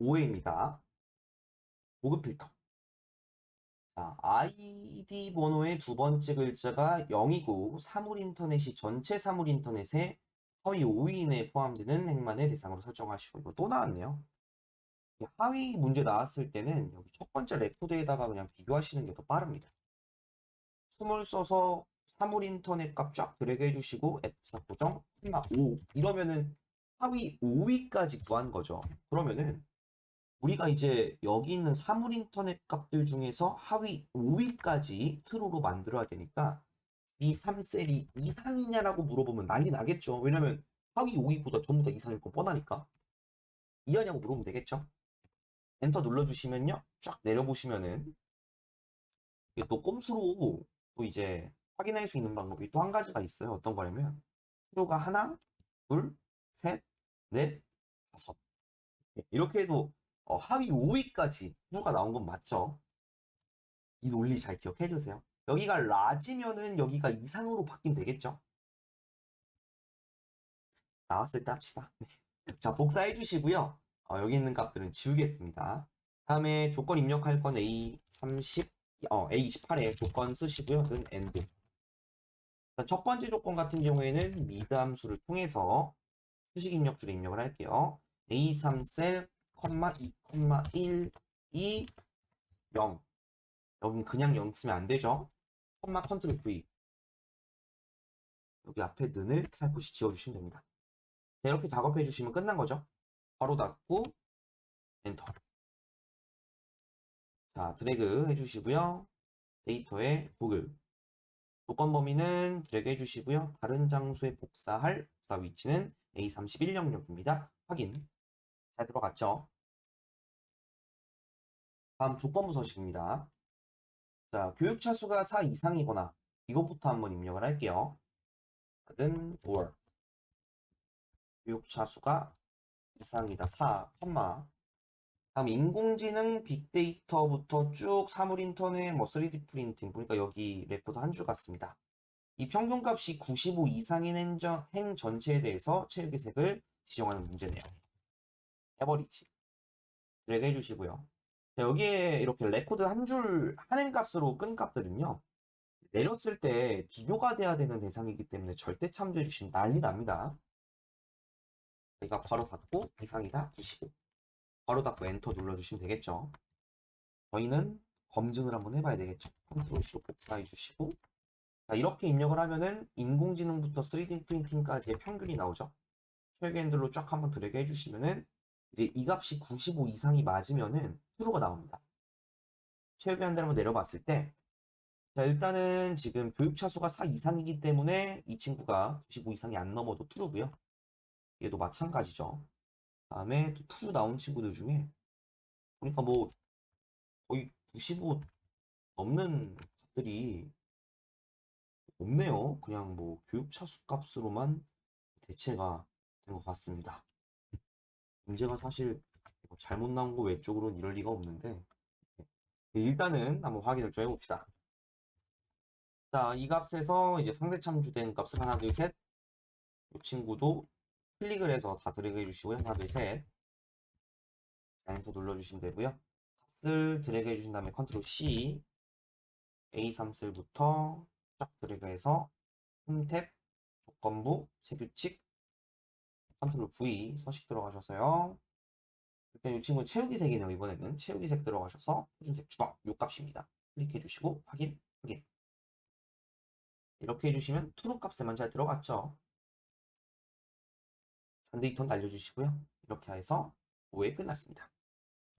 오해입니다. 고급 필터. 자, 아이디 번호의 두 번째 글자가 0이고 사물 인터넷이 전체 사물 인터넷에 하위 5위 이내에 포함되는 행만을 대상으로 설정하시고 이거 또 나왔네요. 이 하위 문제 나왔을 때는 여기 첫 번째 레코드에다가 그냥 비교하시는 게 더 빠릅니다. 숨을 써서 사물 인터넷 값 쫙 드래그 해주시고 F4 고정, 콤마 5 이러면은 하위 5위까지 구한 거죠. 그러면은 우리가 이제 여기 있는 사물 인터넷 값들 중에서 하위 5위까지 트루로 만들어야 되니까 이 3셀이 이상이냐라고 물어보면 난리 나겠죠. 왜냐면 하위 5위보다 전부 다 이상일 거 뻔하니까. 이하냐고 물어보면 되겠죠. 엔터 눌러주시면요. 쫙 내려보시면은 또 꼼수로 또 이제 확인할 수 있는 방법이 또 한 가지가 있어요. 어떤 거냐면 트루가 하나, 둘, 셋, 넷, 다섯 이렇게 해도 어, 하위 5위까지 트루가 나온 건 맞죠? 이 논리 잘 기억해 주세요. 여기가 라지면은 여기가 이상으로 바뀌면 되겠죠? 나왔을 때 합시다. 자, 복사해 주시고요. 어, 여기 있는 값들은 지우겠습니다. 다음에 조건 입력할 건 A30, 어, A28에 조건 쓰시고요. 는. 자, 첫 번째 조건 같은 경우에는 미드 함수를 통해서 수식 입력줄에 입력을 할게요. A3 셀, 2, 1, 2, 0. 여긴 그냥 0 쓰면 안 되죠. 컴마 컨트롤 V. 여기 앞에 는을 살포시 지워주시면 됩니다. 자, 이렇게 작업해 주시면 끝난 거죠. 바로 닫고 엔터. 자, 드래그 해주시고요. 데이터에 보급. 조건 범위는 드래그 해주시고요. 다른 장소에 복사할 복사 위치는 A31 영역입니다. 확인. 잘 들어갔죠? 다음 조건부 서식입니다. 자, 교육차 수가 4 이상이거나 이것부터 한번 입력을 할게요. 는 or 교육차 수가 이상이다 4, 컴마 다음 인공지능 빅데이터부터 쭉 사물 인터넷 뭐 3D 프린팅 보니까 여기 레코드 한 줄 같습니다. 이 평균값이 95 이상인 행정, 행 전체에 대해서 체육의 색을 지정하는 문제네요. 해버리지. 드래그 해주시고요. 자, 여기에 이렇게 레코드 한 줄 한 행 값으로 끈 값들은요. 내렸을 때 비교가 돼야 되는 대상이기 때문에 절대 참조해 주시면 난리 납니다. 저희가 바로 닫고 이상이다 95. 바로 닫고 엔터 눌러주시면 되겠죠. 저희는 검증을 한번 해봐야 되겠죠. 컨트롤 C로 복사해 주시고 자, 이렇게 입력을 하면은 인공지능부터 3D 프린팅까지의 평균이 나오죠. 최고 핸들로 쫙 한번 드래그 해주시면은 이제 이 값이 95 이상이 맞으면은 트루가 나옵니다. 최고 핸들 한번 내려봤을 때 자, 일단은 지금 교육차 수가 4 이상이기 때문에 이 친구가 95 이상이 안 넘어도 트루고요. 얘도 마찬가지죠. 다음에 또 트루 나온 친구들 중에 보니까 뭐 거의 95 넘는 값들이 없네요. 그냥 뭐 교육차 수 값으로만 대체가 된 것 같습니다. 문제가 사실 뭐 잘못 나온 거 외쪽으로는 이럴 리가 없는데 일단은 한번 확인을 좀 해봅시다. 자, 이 값에서 이제 상대 참조된 값을 하나, 둘, 셋. 이 친구도 클릭을 해서 다 드래그 해주시고요. 하나, 둘, 셋. 자, 엔터 눌러주시면 되고요. 값을 드래그 해주신 다음에 컨트롤 C, A3셀부터 쫙 드래그해서 홈탭, 조건부, 세규칙, 컨트롤 V 서식 들어가셔서요. 일단 이 친구는 채우기 색이네요. 이번에는 채우기 색 들어가셔서 표준색 주황 요 값입니다. 클릭해 주시고 확인, 확인. 이렇게 해주시면 트루 값에만 잘 들어갔죠. 전데이터는 날려주시고요. 이렇게 해서 5회 끝났습니다.